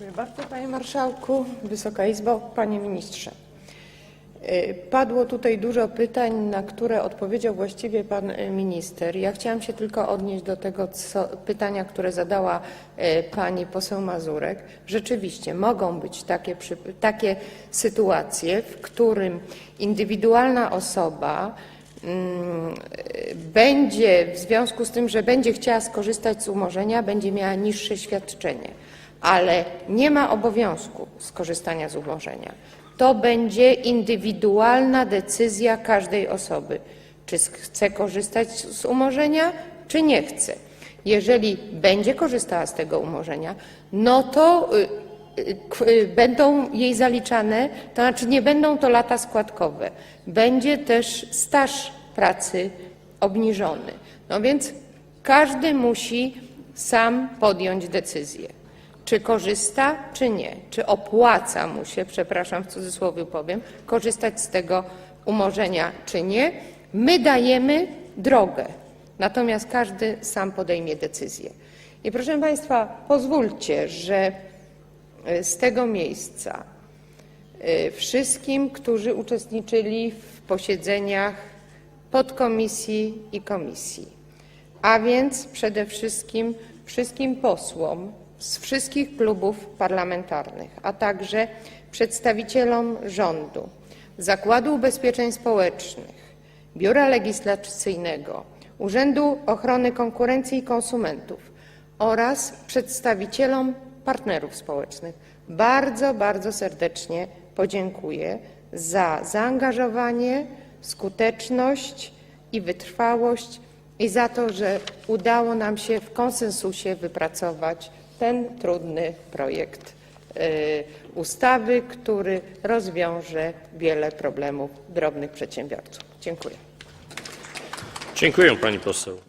Dziękuję bardzo, panie marszałku. Wysoka Izbo, panie ministrze. Y, Padło tutaj dużo pytań, na które odpowiedział właściwie pan y, minister. Ja chciałam się tylko odnieść do tego co, pytania, które zadała y, pani poseł Mazurek. Rzeczywiście mogą być takie, takie sytuacje, w którym indywidualna osoba mm, będzie w związku z tym, że będzie chciała skorzystać z umorzenia, będzie miała niższe świadczenie, ale nie ma obowiązku skorzystania z umorzenia. To będzie indywidualna decyzja każdej osoby, czy chce korzystać z umorzenia, czy nie chce. Jeżeli będzie korzystała z tego umorzenia, no to y, y, y, będą jej zaliczane, to znaczy nie będą to lata składkowe, będzie też staż pracy obniżony. No więc każdy musi sam podjąć decyzję czy korzysta, czy nie, czy opłaca mu się, przepraszam, w cudzysłowie powiem, korzystać z tego umorzenia, czy nie. My dajemy drogę, natomiast każdy sam podejmie decyzję. I proszę Państwa, pozwólcie, że y, z tego miejsca y, wszystkim, którzy uczestniczyli w posiedzeniach podkomisji i komisji, a więc przede wszystkim wszystkim posłom z wszystkich klubów parlamentarnych, a także przedstawicielom rządu, Zakładu Ubezpieczeń Społecznych, Biura Legislacyjnego, Urzędu Ochrony Konkurencji i Konsumentów oraz przedstawicielom partnerów społecznych. Bardzo, bardzo serdecznie podziękuję za zaangażowanie, skuteczność i wytrwałość i za to, że udało nam się w konsensusie wypracować ten trudny projekt y, ustawy, który rozwiąże wiele problemów drobnych przedsiębiorców. Dziękuję. Dziękuję pani poseł.